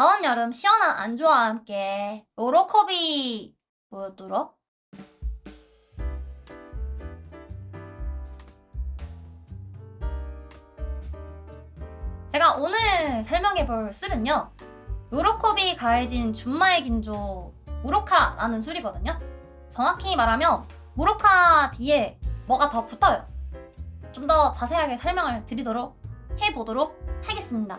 다음 여름 시원한 안주와 함께 로로컵이 뭐였더라? 제가 오늘 설명해 볼 술은요. 요로컵이 가해진 준마의 긴조 무로카라는 술이거든요. 정확히 말하면 무로카 뒤에 뭐가 더 붙어요. 좀 더 자세하게 설명을 드리도록 해보도록 하겠습니다.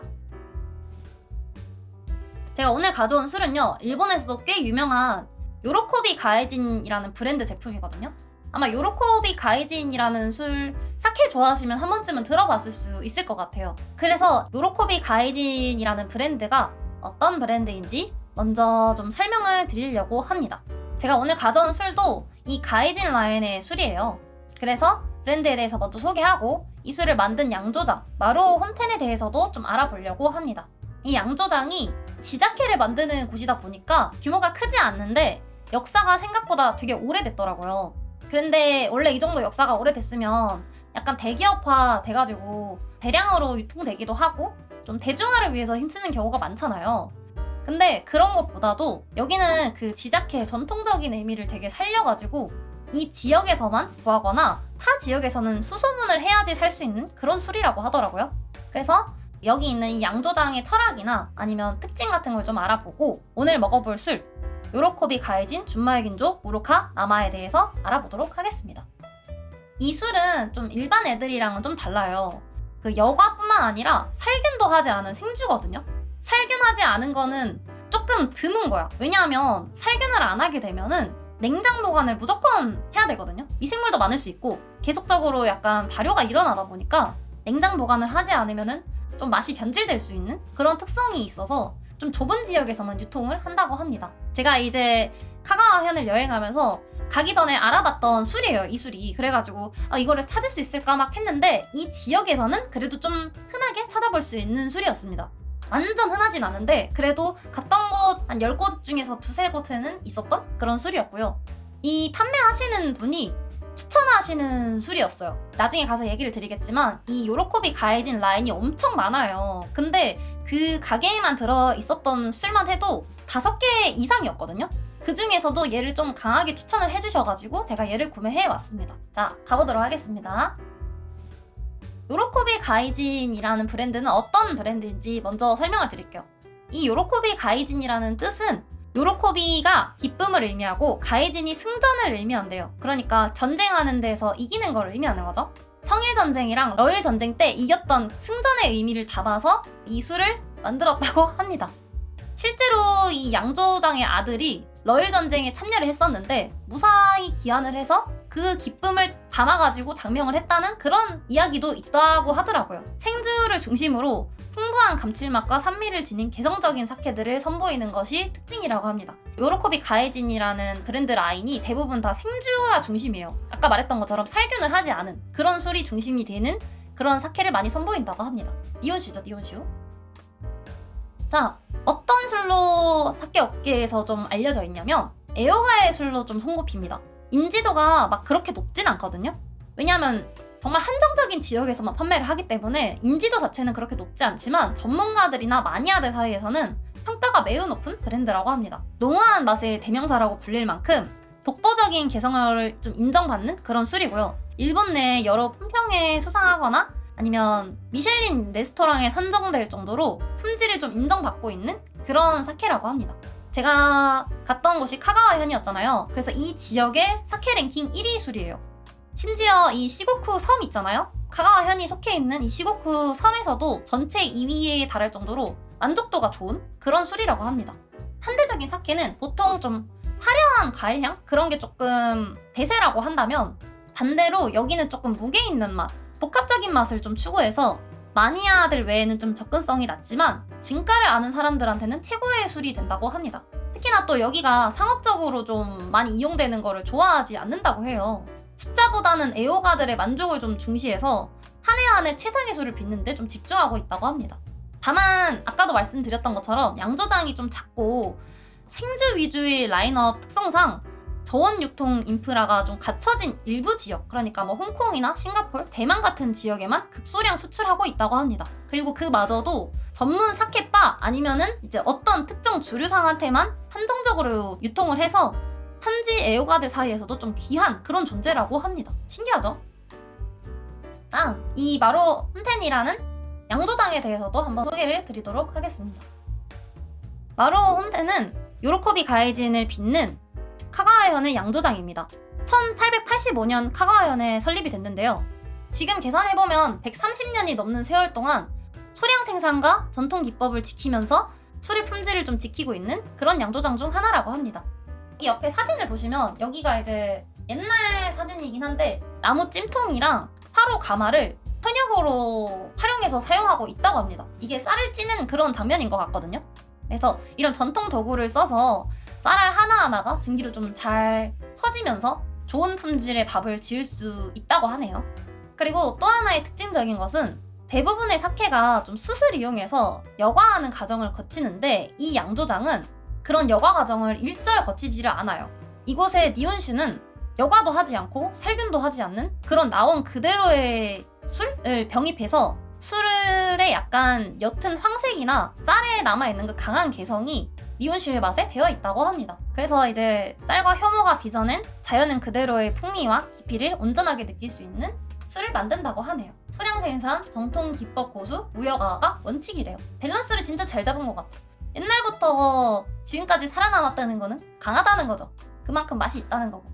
제가 오늘 가져온 술은요, 일본에서도 꽤 유명한 요로코비 가해진이라는 브랜드 제품이거든요. 아마 요로코비 가해진이라는 술 사케 좋아하시면 한 번쯤은 들어봤을 수 있을 것 같아요. 그래서 요로코비 가해진이라는 브랜드가 어떤 브랜드인지 먼저 좀 설명을 드리려고 합니다. 제가 오늘 가져온 술도 이 가해진 라인의 술이에요. 그래서 브랜드에 대해서 먼저 소개하고 이 술을 만든 양조장 마로 혼텐에 대해서도 좀 알아보려고 합니다. 이 양조장이 지자케를 만드는 곳이다 보니까 규모가 크지 않는데 역사가 생각보다 되게 오래됐더라고요. 그런데 원래 이 정도 역사가 오래됐으면 약간 대기업화 돼가지고 대량으로 유통되기도 하고 좀 대중화를 위해서 힘쓰는 경우가 많잖아요. 근데 그런 것보다도 여기는 그 지자케 전통적인 의미를 되게 살려가지고 이 지역에서만 구하거나 타 지역에서는 수소문을 해야지 살 수 있는 그런 술이라고 하더라고요. 그래서 여기 있는 이 양조장의 철학이나 아니면 특징 같은 걸 좀 알아보고 오늘 먹어볼 술 요로코비 가해진 준마의 긴조 무로카 나마에 대해서 알아보도록 하겠습니다. 이 술은 좀 일반 애들이랑은 좀 달라요. 그 여과뿐만 아니라 살균도 하지 않은 생주거든요. 살균하지 않은 거는 조금 드문 거야. 왜냐하면 살균을 안 하게 되면은 냉장 보관을 무조건 해야 되거든요. 미생물도 많을 수 있고 계속적으로 약간 발효가 일어나다 보니까 냉장 보관을 하지 않으면은 좀 맛이 변질될 수 있는 그런 특성이 있어서 좀 좁은 지역에서만 유통을 한다고 합니다. 제가 이제 카가와 현을 여행하면서 가기 전에 알아봤던 술이에요, 이 술이. 그래가지고 아, 이거를 찾을 수 있을까 막 했는데 이 지역에서는 그래도 좀 흔하게 찾아볼 수 있는 술이었습니다. 완전 흔하진 않은데 그래도 갔던 곳 한 10곳 중에서 두세 곳에는 있었던 그런 술이었고요. 이 판매하시는 분이 추천하시는 술이었어요. 나중에 가서 얘기를 드리겠지만 이 요로코비 가해진 라인이 엄청 많아요. 근데 그 가게에만 들어 있었던 술만 해도 다섯 개 이상이었거든요. 그 중에서도 얘를 좀 강하게 추천을 해주셔가지고 제가 얘를 구매해 왔습니다. 자, 가보도록 하겠습니다. 요로코비 가이진이라는 브랜드는 어떤 브랜드인지 먼저 설명을 드릴게요. 이 요로코비 가이진이라는 뜻은 요로코비가 기쁨을 의미하고 가이진이 승전을 의미한대요. 그러니까 전쟁하는 데서 이기는 걸 의미하는 거죠. 청일 전쟁이랑 러일 전쟁 때 이겼던 승전의 의미를 담아서 이 술을 만들었다고 합니다. 실제로 이 양조장의 아들이 러일 전쟁에 참여를 했었는데 무사히 기한을 해서 그 기쁨을 담아가지고 장명을 했다는 그런 이야기도 있다고 하더라고요. 생주를 중심으로 풍부한 감칠맛과 산미를 지닌 개성적인 사케들을 선보이는 것이 특징이라고 합니다. 요로코비 가해진이라는 브랜드 라인이 대부분 다 생주가 중심이에요. 아까 말했던 것처럼 살균을 하지 않은 그런 술이 중심이 되는 그런 사케를 많이 선보인다고 합니다. 니온슈죠, 니온슈. 자, 어떤 술로 사케 업계에서 좀 알려져 있냐면 에어가의 술로 좀 손꼽힙니다. 인지도가 막 그렇게 높진 않거든요. 왜냐하면 정말 한정적인 지역에서만 판매를 하기 때문에 인지도 자체는 그렇게 높지 않지만 전문가들이나 마니아들 사이에서는 평가가 매우 높은 브랜드라고 합니다. 농후한 맛의 대명사라고 불릴 만큼 독보적인 개성을 좀 인정받는 그런 술이고요. 일본 내 여러 품평에 수상하거나 아니면 미셸린 레스토랑에 선정될 정도로 품질을 좀 인정받고 있는 그런 사케라고 합니다. 제가 갔던 곳이 카가와 현이었잖아요. 그래서 이 지역의 사케 랭킹 1위 술이에요. 심지어 이 시고쿠 섬 있잖아요. 카가와현이 속해 있는 이 시고쿠 섬에서도 전체 2위에 달할 정도로 만족도가 좋은 그런 술이라고 합니다. 한대적인 사케는 보통 좀 화려한 과일향 그런 게 조금 대세라고 한다면 반대로 여기는 조금 무게 있는 맛, 복합적인 맛을 좀 추구해서 마니아들 외에는 좀 접근성이 낮지만 진가를 아는 사람들한테는 최고의 술이 된다고 합니다. 특히나 또 여기가 상업적으로 좀 많이 이용되는 거를 좋아하지 않는다고 해요. 숫자보다는 애호가들의 만족을 좀 중시해서 한 해 한 해 최상의 술을 빚는데 좀 집중하고 있다고 합니다. 다만 아까도 말씀드렸던 것처럼 양조장이 좀 작고 생주 위주의 라인업 특성상 저온 유통 인프라가 좀 갖춰진 일부 지역, 그러니까 뭐 홍콩이나 싱가폴, 대만 같은 지역에만 극소량 수출하고 있다고 합니다. 그리고 그마저도 전문 사케바 아니면은 이제 어떤 특정 주류상한테만 한정적으로 유통을 해서 현지 애호가들 사이에서도 좀 귀한 그런 존재라고 합니다. 신기하죠? 다음, 이 마로 홈텐이라는 양조장에 대해서도 한번 소개를 드리도록 하겠습니다. 마로 홈텐은 요로코비 가해진을 빚는 카가와현의 양조장입니다. 1885년 카가와현에 설립이 됐는데요. 지금 계산해보면 130년이 넘는 세월 동안 소량 생산과 전통 기법을 지키면서 술의 품질을 좀 지키고 있는 그런 양조장 중 하나라고 합니다. 이 옆에 사진을 보시면 여기가 이제 옛날 사진이긴 한데 나무 찜통이랑 화로 가마를 현역으로 활용해서 사용하고 있다고 합니다. 이게 쌀을 찌는 그런 장면인 것 같거든요. 그래서 이런 전통 도구를 써서 쌀알 하나하나가 증기로 좀 잘 퍼지면서 좋은 품질의 밥을 지을 수 있다고 하네요. 그리고 또 하나의 특징적인 것은 대부분의 사케가 좀 숯을 이용해서 여과하는 과정을 거치는데 이 양조장은 그런 여과 과정을 일절 거치지를 않아요. 이곳의 니온슈는 여과도 하지 않고 살균도 하지 않는 그런 나온 그대로의 술을 병입해서 술의 약간 옅은 황색이나 쌀에 남아있는 그 강한 개성이 니온슈의 맛에 배어 있다고 합니다. 그래서 이제 쌀과 효모가 빚어낸 자연은 그대로의 풍미와 깊이를 온전하게 느낄 수 있는 술을 만든다고 하네요. 소량 생산, 정통 기법 고수, 무역화가 원칙이래요. 밸런스를 진짜 잘 잡은 것 같아. 옛날부터 지금까지 살아남았다는 거는 강하다는 거죠. 그만큼 맛이 있다는 거고.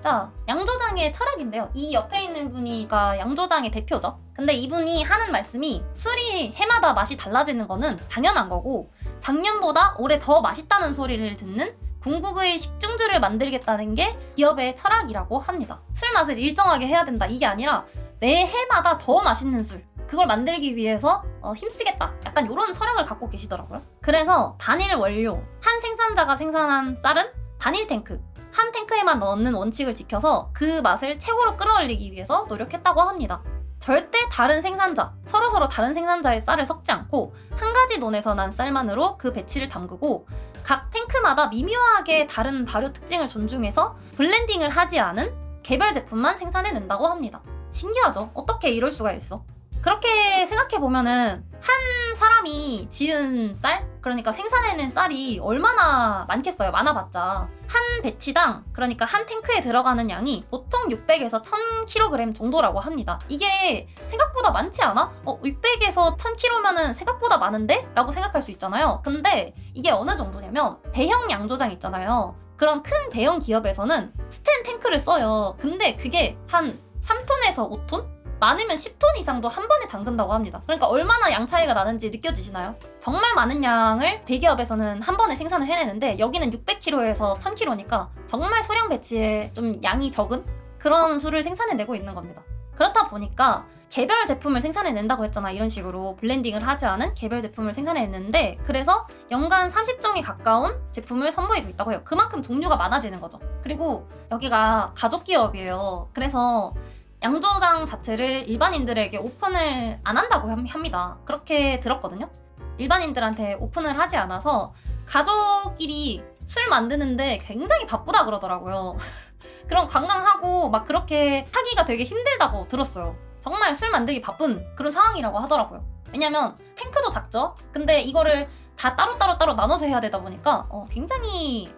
자, 양조장의 철학인데요. 이 옆에 있는 분이가 양조장의 대표죠. 근데 이분이 하는 말씀이 술이 해마다 맛이 달라지는 거는 당연한 거고 작년보다 올해 더 맛있다는 소리를 듣는 궁극의 식중주를 만들겠다는 게 기업의 철학이라고 합니다. 술 맛을 일정하게 해야 된다. 이게 아니라 매 해마다 더 맛있는 술. 그걸 만들기 위해서 어, 힘쓰겠다. 약간 이런 철학을 갖고 계시더라고요. 그래서 단일 원료, 한 생산자가 생산한 쌀은 단일 탱크, 한 탱크에만 넣는 원칙을 지켜서 그 맛을 최고로 끌어올리기 위해서 노력했다고 합니다. 절대 다른 생산자, 서로 서로 다른 생산자의 쌀을 섞지 않고 한 가지 논에서 난 쌀만으로 그 배치를 담그고 각 탱크마다 미묘하게 다른 발효 특징을 존중해서 블렌딩을 하지 않은 개별 제품만 생산해낸다고 합니다. 신기하죠? 어떻게 이럴 수가 있어? 그렇게 생각해 보면은 한 사람이 지은 쌀, 그러니까 생산해낸 쌀이 얼마나 많겠어요. 많아봤자 한 배치당, 그러니까 한 탱크에 들어가는 양이 보통 600에서 1000kg 정도라고 합니다. 이게 생각보다 많지 않아? 어, 600에서 1000kg면은 생각보다 많은데? 라고 생각할 수 있잖아요. 근데 이게 어느 정도냐면 대형 양조장 있잖아요. 그런 큰 대형 기업에서는 스텐 탱크를 써요. 근데 그게 한 3톤에서 5톤? 많으면 10톤 이상도 한 번에 담근다고 합니다. 그러니까 얼마나 양 차이가 나는지 느껴지시나요? 정말 많은 양을 대기업에서는 한 번에 생산을 해내는데 여기는 600kg에서 1000kg니까 정말 소량 배치에 좀 양이 적은 그런 술을 생산해내고 있는 겁니다. 그렇다 보니까 개별 제품을 생산해낸다고 했잖아 이런 식으로 블렌딩을 하지 않은 개별 제품을 생산해냈는데 그래서 연간 30종에 가까운 제품을 선보이고 있다고 해요 그만큼 종류가 많아지는 거죠 그리고 여기가 가족 기업이에요 그래서 양조장 자체를 일반인들에게 오픈을 안 한다고 함- 합니다. 그렇게 들었거든요. 일반인들한테 오픈을 하지 않아서 가족끼리 술 만드는데 굉장히 바쁘다 그러더라고요. 그런 관광하고 막 그렇게 하기가 되게 힘들다고 들었어요. 정말 술 만들기 바쁜 그런 상황이라고 하더라고요. 왜냐면 탱크도 작죠? 근데 이거를 다 따로따로 따로 나눠서 해야 되다 보니까 어, 굉장히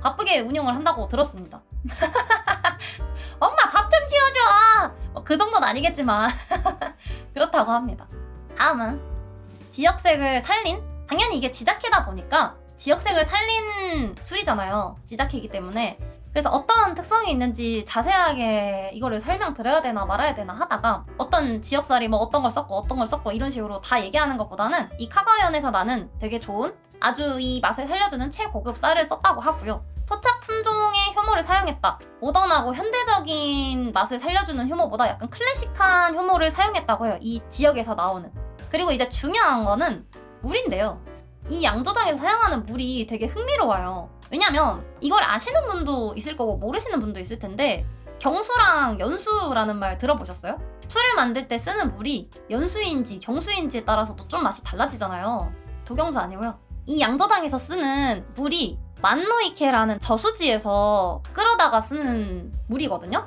바쁘게 운영을 한다고 들었습니다. 엄마 밥 좀 지어줘. 뭐 그 정도는 아니겠지만 그렇다고 합니다. 다음은 지역색을 살린 당연히 이게 지자케다 보니까 지역색을 살린 술이잖아요. 지자케이기 때문에 그래서 어떤 특성이 있는지 자세하게 이거를 설명드려야 되나 말아야 되나 하다가 어떤 지역살이 뭐 어떤 걸 썼고 어떤 걸 썼고 이런 식으로 다 얘기하는 것보다는 이 카가현에서 나는 되게 좋은 아주 이 맛을 살려주는 최고급 쌀을 썼다고 하고요. 토착 품종의 효모를 사용했다. 모던하고 현대적인 맛을 살려주는 효모보다 약간 클래식한 효모를 사용했다고 해요. 이 지역에서 나오는. 그리고 이제 중요한 거는 물인데요. 이 양조장에서 사용하는 물이 되게 흥미로워요. 왜냐면 이걸 아시는 분도 있을 거고 모르시는 분도 있을 텐데 경수랑 연수라는 말 들어보셨어요? 술을 만들 때 쓰는 물이 연수인지 경수인지에 따라서도 좀 맛이 달라지잖아요. 도경수 아니고요. 이 양조장에서 쓰는 물이 만노이케라는 저수지에서 끌어다가 쓰는 물이거든요.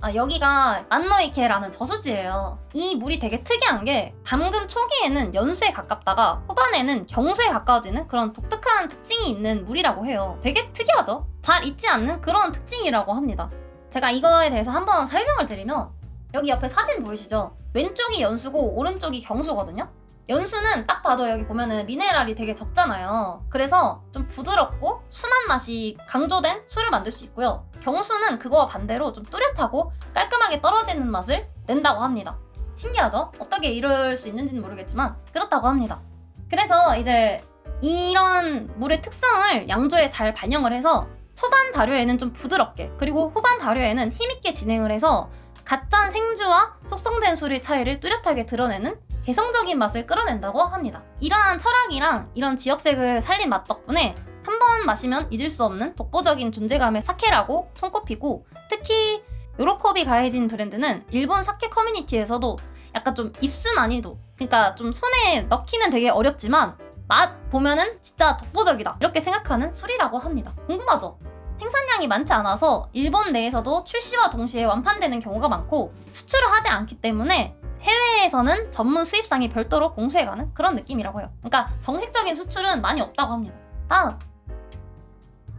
아, 여기가 만노이케라는 저수지예요. 이 물이 되게 특이한 게 담금 초기에는 연수에 가깝다가 후반에는 경수에 가까워지는 그런 독특한 특징이 있는 물이라고 해요. 되게 특이하죠? 잘 잊지 않는 그런 특징이라고 합니다. 제가 이거에 대해서 한번 설명을 드리면 여기 옆에 사진 보이시죠? 왼쪽이 연수고 오른쪽이 경수거든요. 연수는 딱 봐도 여기 보면은 미네랄이 되게 적잖아요. 그래서 좀 부드럽고 순한 맛이 강조된 술을 만들 수 있고요. 경수는 그거와 반대로 좀 뚜렷하고 깔끔하게 떨어지는 맛을 낸다고 합니다. 신기하죠? 어떻게 이럴 수 있는지는 모르겠지만 그렇다고 합니다. 그래서 이제 이런 물의 특성을 양조에 잘 반영을 해서 초반 발효에는 좀 부드럽게 그리고 후반 발효에는 힘있게 진행을 해서 갓짠 생주와 숙성된 술의 차이를 뚜렷하게 드러내는 개성적인 맛을 끌어낸다고 합니다. 이러한 철학이랑 이런 지역색을 살린 맛 덕분에 한 번 마시면 잊을 수 없는 독보적인 존재감의 사케라고 손꼽히고 특히 요로코비 가해진 브랜드는 일본 사케 커뮤니티에서도 약간 좀 입수 난이도 그러니까 좀 손에 넣기는 되게 어렵지만 맛 보면은 진짜 독보적이다 이렇게 생각하는 술이라고 합니다. 궁금하죠? 생산량이 많지 않아서 일본 내에서도 출시와 동시에 완판되는 경우가 많고 수출을 하지 않기 때문에 해외에서는 전문 수입상이 별도로 공수해가는 그런 느낌이라고 해요. 그러니까 정식적인 수출은 많이 없다고 합니다. 다음.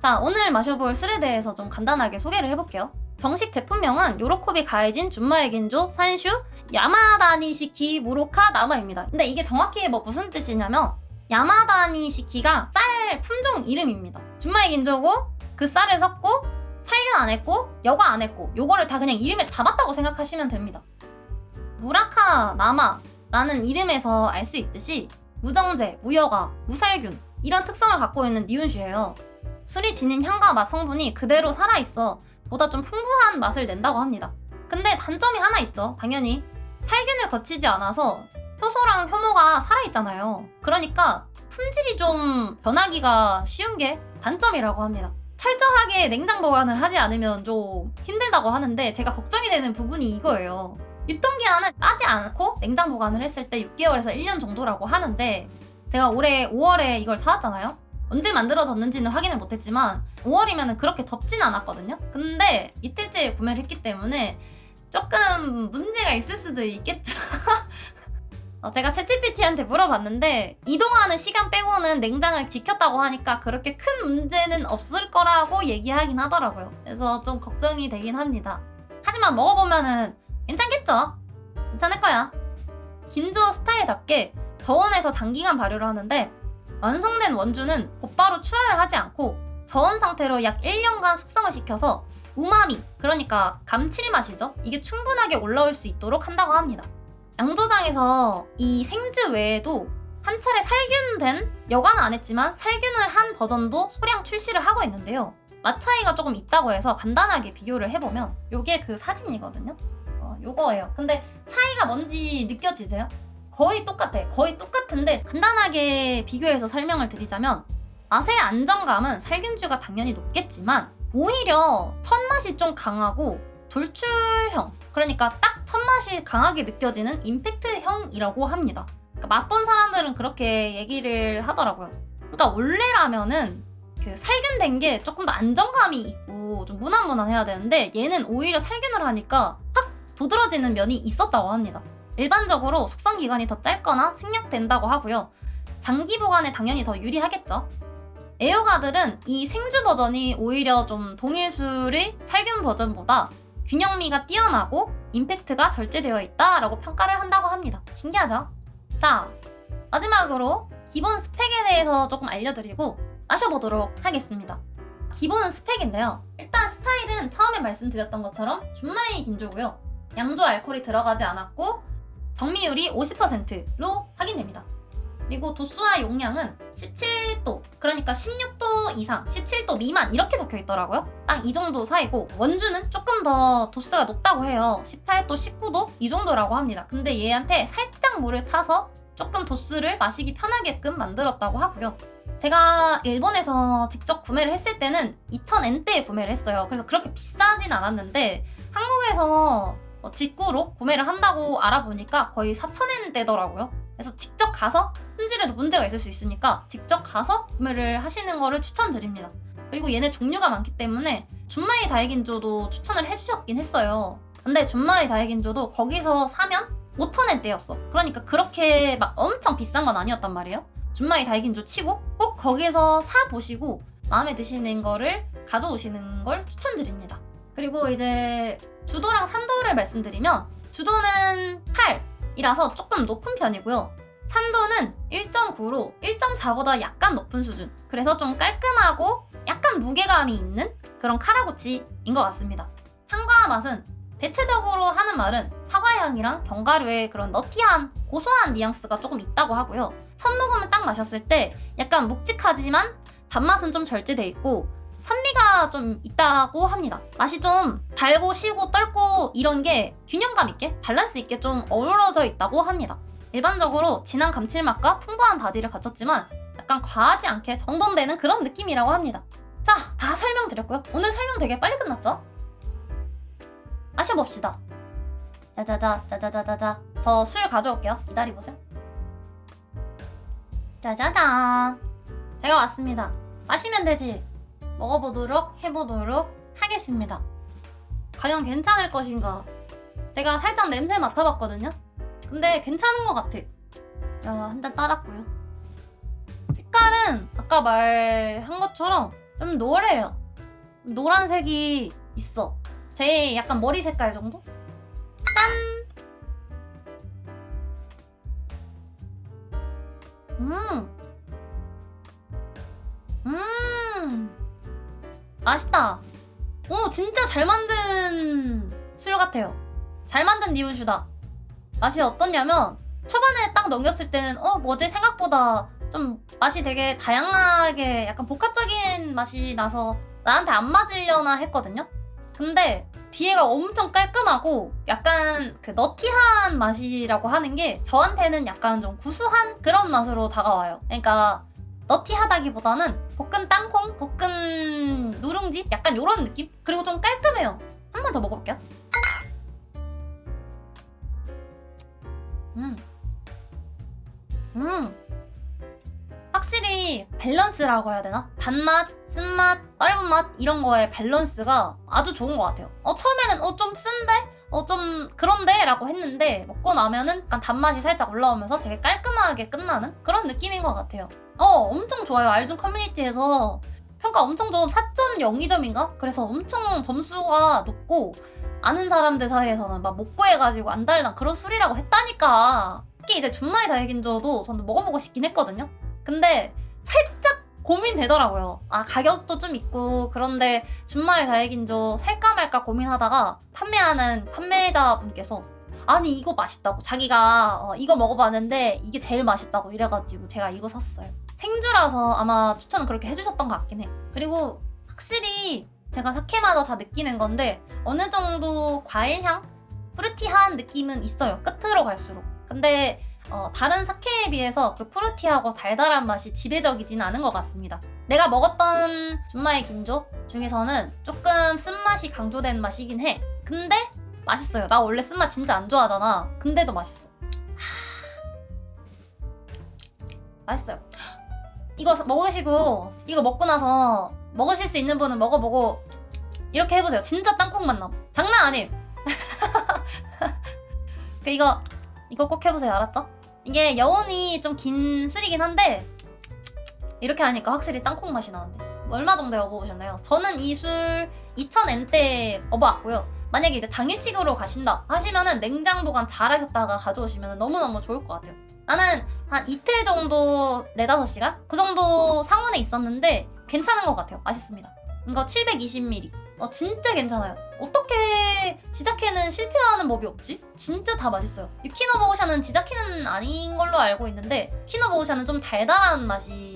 자, 오늘 마셔볼 술에 대해서 좀 간단하게 소개를 해볼게요. 정식 제품명은 요로코비 가해진 준마의 겐조 산슈 야마다니시키 무로카 나마입니다. 근데 이게 정확히 뭐 무슨 뜻이냐면 야마다니시키가 쌀 품종 이름입니다. 준마의 겐조고 그 쌀을 섞고 살균 안 했고 여과 안 했고 요거를 다 그냥 이름에 담았다고 생각하시면 됩니다. 무라카 나마라는 이름에서 알 수 있듯이 무정제, 무여과, 무살균 이런 특성을 갖고 있는 니온슈예요. 술이 지닌 향과 맛 성분이 그대로 살아있어 보다 좀 풍부한 맛을 낸다고 합니다. 근데 단점이 하나 있죠. 당연히 살균을 거치지 않아서 효소랑 효모가 살아있잖아요. 그러니까 품질이 좀 변하기가 쉬운 게 단점이라고 합니다. 철저하게 냉장 보관을 하지 않으면 좀 힘들다고 하는데 제가 걱정이 되는 부분이 이거예요. 유통기한은 따지 않고 냉장 보관을 했을 때 6개월에서 1년 정도라고 하는데 제가 올해 5월에 이걸 사왔잖아요. 언제 만들어졌는지는 확인을 못했지만 5월이면 그렇게 덥진 않았거든요. 근데 이틀째 구매를 했기 때문에 조금 문제가 있을 수도 있겠죠. 어, 제가 챗GPT한테 물어봤는데 이동하는 시간 빼고는 냉장을 지켰다고 하니까 그렇게 큰 문제는 없을 거라고 얘기하긴 하더라고요. 그래서 좀 걱정이 되긴 합니다. 하지만 먹어보면은 괜찮겠죠? 괜찮을 거야. 긴조 스타일답게 저온에서 장기간 발효를 하는데 완성된 원주는 곧바로 출하를 하지 않고 저온 상태로 약 1년간 숙성을 시켜서 우마미, 그러니까 감칠맛이죠. 이게 충분하게 올라올 수 있도록 한다고 합니다. 양조장에서 이 생주 외에도 한 차례 살균된 여과는 안 했지만 살균을 한 버전도 소량 출시를 하고 있는데요. 맛 차이가 조금 있다고 해서 간단하게 비교를 해보면 요게 그 사진이거든요. 어, 요거예요. 근데 차이가 뭔지 느껴지세요? 거의 똑같아. 거의 똑같은데 간단하게 비교해서 설명을 드리자면 맛의 안정감은 살균주가 당연히 높겠지만 오히려 첫맛이 좀 강하고 돌출형 그러니까 딱 첫맛이 강하게 느껴지는 임팩트형이라고 합니다. 그러니까 맛본 사람들은 그렇게 얘기를 하더라고요. 그러니까 원래라면은 그 살균된 게 조금 더 안정감이 있고 좀 무난무난해야 되는데 얘는 오히려 살균을 하니까 확 도드러지는 면이 있었다고 합니다. 일반적으로 숙성 기간이 더 짧거나 생략된다고 하고요. 장기 보관에 당연히 더 유리하겠죠. 애호가들은 이 생주 버전이 오히려 좀 동일술의 살균 버전보다 균형미가 뛰어나고 임팩트가 절제되어 있다라고 평가를 한다고 합니다. 신기하죠? 자, 마지막으로 기본 스펙에 대해서 조금 알려드리고 마셔보도록 하겠습니다. 기본은 스펙인데요. 일단 스타일은 처음에 말씀드렸던 것처럼 준마이 긴조고요. 양조 알코올이 들어가지 않았고 정미율이 50%로 확인됩니다. 그리고 도수와 용량은 17도, 그러니까 16도 이상, 17도 미만 이렇게 적혀 있더라고요. 딱 이 정도 사이고 원주는 조금 더 도수가 높다고 해요. 18도, 19도 이 정도라고 합니다. 근데 얘한테 살짝 물을 타서 조금 도수를 마시기 편하게끔 만들었다고 하고요. 제가 일본에서 직접 구매를 했을 때는 2000엔대에 구매를 했어요. 그래서 그렇게 비싸진 않았는데 한국에서 어, 직구로 구매를 한다고 알아보니까 거의 4,000엔대더라고요. 그래서 직접 가서 품질에도 문제가 있을 수 있으니까 직접 가서 구매를 하시는 거를 추천드립니다. 그리고 얘네 종류가 많기 때문에 준마이 다이긴조도 추천을 해주셨긴 했어요. 근데 준마이 다이긴조도 거기서 사면 5,000엔대였어. 그러니까 그렇게 막 엄청 비싼 건 아니었단 말이에요. 준마이 다이긴조 치고 꼭 거기서 사 보시고 마음에 드시는 거를 가져오시는 걸 추천드립니다. 그리고 이제 주도랑 산도를 말씀드리면 주도는 8이라서 조금 높은 편이고요. 산도는 1.9로 1.4보다 약간 높은 수준. 그래서 좀 깔끔하고 약간 무게감이 있는 그런 카라구치인 것 같습니다. 향과 맛은 대체적으로 하는 말은 사과향이랑 견과류의 그런 너티한 고소한 뉘앙스가 조금 있다고 하고요. 첫 모금을 딱 마셨을 때 약간 묵직하지만 단맛은 좀 절제돼 있고 좀 있다고 합니다. 맛이 좀 달고 시고 떫고 이런 게 균형감 있게 밸런스 있게 좀 어우러져 있다고 합니다. 일반적으로 진한 감칠맛과 풍부한 바디를 갖췄지만 약간 과하지 않게 정돈되는 그런 느낌이라고 합니다. 자, 다 설명드렸고요. 오늘 설명 되게 빨리 끝났죠? 마셔봅시다. 짜자자, 짜자자자자. 저 술 가져올게요. 기다려보세요. 짜자잔. 제가 왔습니다. 마시면 되지. 먹어보도록 해보도록 하겠습니다. 과연 괜찮을 것인가? 제가 살짝 냄새 맡아봤거든요. 근데 괜찮은 것 같아. 자, 한 잔 따랐고요. 색깔은 아까 말한 것처럼 좀 노래요. 노란색이 있어. 제 약간 머리 색깔 정도? 짠! 음! 음! 맛있다. 오, 진짜 잘 만든 술 같아요. 잘 만든 니온슈다. 맛이 어떻냐면 초반에 딱 넘겼을 때는 어 뭐지 생각보다 좀 맛이 되게 다양하게 약간 복합적인 맛이 나서 나한테 안 맞으려나 했거든요. 근데 뒤에가 엄청 깔끔하고 약간 그 너티한 맛이라고 하는 게 저한테는 약간 좀 구수한 그런 맛으로 다가와요. 그러니까 너티하다기보다는 볶은 땅콩, 볶은 누룽지 약간 이런 느낌? 그리고 좀 깔끔해요. 한 번 더 먹어볼게요. 음. 음. 확실히 밸런스라고 해야 되나? 단맛, 쓴맛, 떫은 맛 이런 거의 밸런스가 아주 좋은 것 같아요. 어 처음에는 어 좀 쓴데? 어 좀 그런데? 라고 했는데 먹고 나면은 약간 단맛이 살짝 올라오면서 되게 깔끔하게 끝나는 그런 느낌인 것 같아요. 어 엄청 좋아요. 알준 커뮤니티에서 평가 엄청 좋은 4.02점인가? 그래서 엄청 점수가 높고 아는 사람들 사이에서는 막 못 구해가지고 안 달란 그런 술이라고 했다니까. 특히 이제 준마이 다이긴저도 저는 먹어보고 싶긴 했거든요. 근데 살짝 고민되더라고요. 아 가격도 좀 있고 그런데 준마이 다이긴저 살까 말까 고민하다가 판매하는 판매자분께서 아니 이거 맛있다고 자기가 어, 이거 먹어봤는데 이게 제일 맛있다고 이래가지고 제가 이거 샀어요. 생주라서 아마 추천을 그렇게 해주셨던 것 같긴 해. 그리고 확실히 제가 사케마다 다 느끼는 건데 어느 정도 과일향, 프루티한 느낌은 있어요. 끝으로 갈수록. 근데 어, 다른 사케에 비해서 그 프루티하고 달달한 맛이 지배적이진 않은 것 같습니다. 내가 먹었던 준마의 김조 중에서는 조금 쓴맛이 강조된 맛이긴 해. 근데 맛있어요. 나 원래 쓴맛 진짜 안 좋아하잖아. 근데도 맛있어. 맛있어요. 이거 먹으시고 이거 먹고 나서 먹으실 수 있는 분은 먹어보고 이렇게 해보세요. 진짜 땅콩 맛 나. 장난 아님. 그 이거 이거 꼭 해보세요. 알았죠? 이게 여운이 좀 긴 술이긴 한데 이렇게 하니까 확실히 땅콩 맛이 나는데 얼마 정도에 업어보셨나요? 저는 이 술 2,000엔대 업어왔고요. 만약에 이제 당일치기로 가신다 하시면은 냉장 보관 잘 하셨다가 가져오시면 너무너무 좋을 것 같아요. 나는 한 이틀 정도, 4, 5시간? 그 정도 상온에 있었는데 괜찮은 것 같아요. 맛있습니다. 이거 720ml. 어, 진짜 괜찮아요. 어떻게 지자케는 실패하는 법이 없지? 진짜 다 맛있어요. 이 키노보우샤는 지자케는 아닌 걸로 알고 있는데 키노보우샤는 좀 달달한 맛이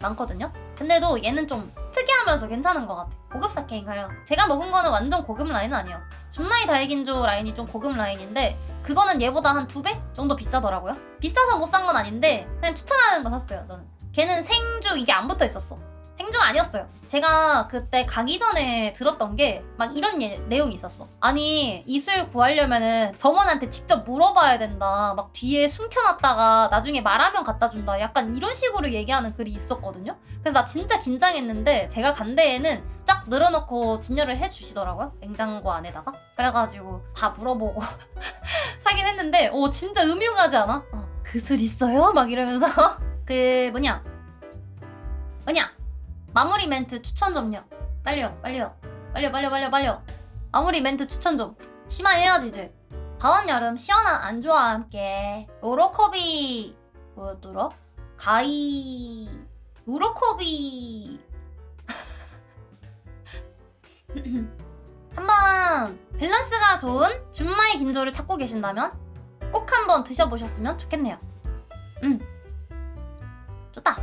많거든요. 근데도 얘는 좀 특이하면서 괜찮은 것 같아. 고급 사케인가요? 제가 먹은 거는 완전 고급 라인은 아니에요. 준마이 다이긴조 라인이 좀 고급 라인인데 그거는 얘보다 한 두 배 정도 비싸더라고요. 비싸서 못 산 건 아닌데 그냥 추천하는 거 샀어요. 저는. 걔는 생주 이게 안 붙어 있었어. 행중 아니었어요. 제가 그때 가기 전에 들었던 게 막 이런 예- 내용이 있었어. 아니 이술 구하려면은 점원한테 직접 물어봐야 된다. 막 뒤에 숨겨놨다가 나중에 말하면 갖다 준다. 약간 이런 식으로 얘기하는 글이 있었거든요. 그래서 나 진짜 긴장했는데 제가 간 데에는 쫙 늘어놓고 진열을 해주시더라고요. 냉장고 안에다가. 그래가지고 다 물어보고 사긴 했는데 오 진짜 음흉하지 않아? 어, 그술 있어요? 막 이러면서 그 뭐냐 뭐냐 마무리 멘트 추천 좀요. 빨리요 빨리요. 빨리요 빨리요 빨리요 빨리요. 마무리 멘트 추천 좀. 심화해야지 이제. 다음 여름 시원한 안주와 함께 요로코비 뭐였더라? 가이 요로코비. 한번 밸런스가 좋은 준마이 긴조를 찾고 계신다면 꼭 한번 드셔보셨으면 좋겠네요. 음. 좋다